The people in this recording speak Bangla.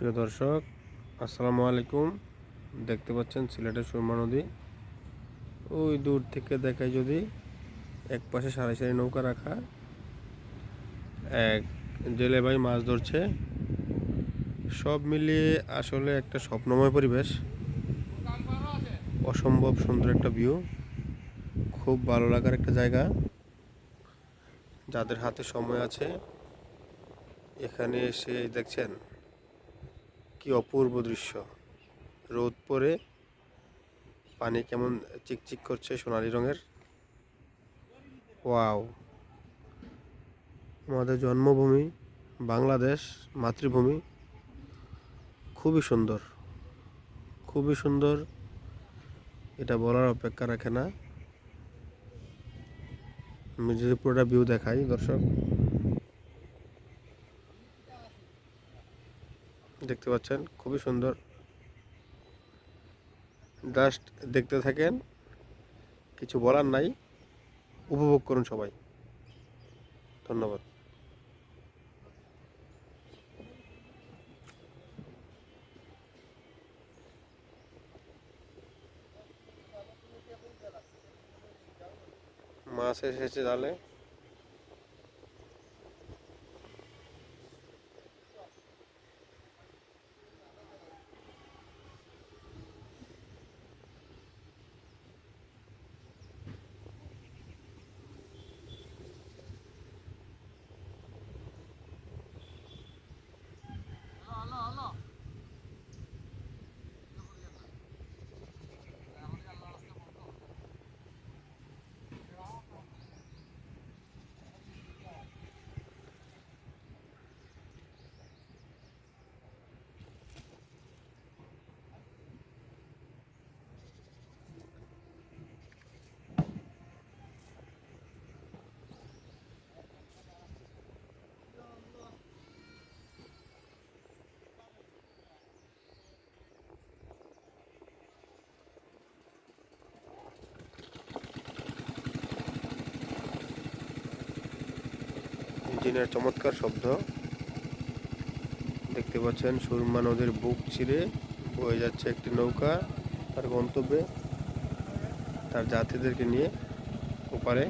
প্রিয় দর্শক, আসসালামু আলাইকুম। দেখতে পাচ্ছেন সিলেটের সুরমা নদী। ওই দূর থেকে দেখায় যদি এক পাশে সারি সারি নৌকা রাখা, এক জেলে ভাই মাছ ধরছে। সব মিলিয়ে আসলে একটা স্বপ্নময় পরিবেশ। অসম্ভব সুন্দর একটা ভিউ খুব ভালো লাগার একটা জায়গা। যাদের হাতে সময় আছে, এখানে এসে দেখছেন কি অপূর্ব দৃশ্য। রোদ পরে পানি কেমন চিকচিক করছে সোনালি রঙের। ওয়াও। আমাদের জন্মভূমি বাংলাদেশ, মাতৃভূমি। খুবই সুন্দর। খুবই সুন্দর। এটা বলার অপেক্ষা রাখে না। আমি যদি পুরোটা ভিউ দেখাই, দর্শক। দেখতে পাচ্ছেন, খুবই সুন্দর। জাস্ট দেখতে থাকেন, কিছু বলার নাই, উপভোগ করুন সবাই। ধন্যবাদ। মাছ এসেছে জালে ইঞ্জিনের চমৎকার শব্দ। দেখতে পাচ্ছেন সুরমা নদীর বুক ছিঁড়ে বয়ে যাচ্ছে একটি নৌকা তার গন্তব্যে, তার যাত্রীদেরকে নিয়ে ওপারে।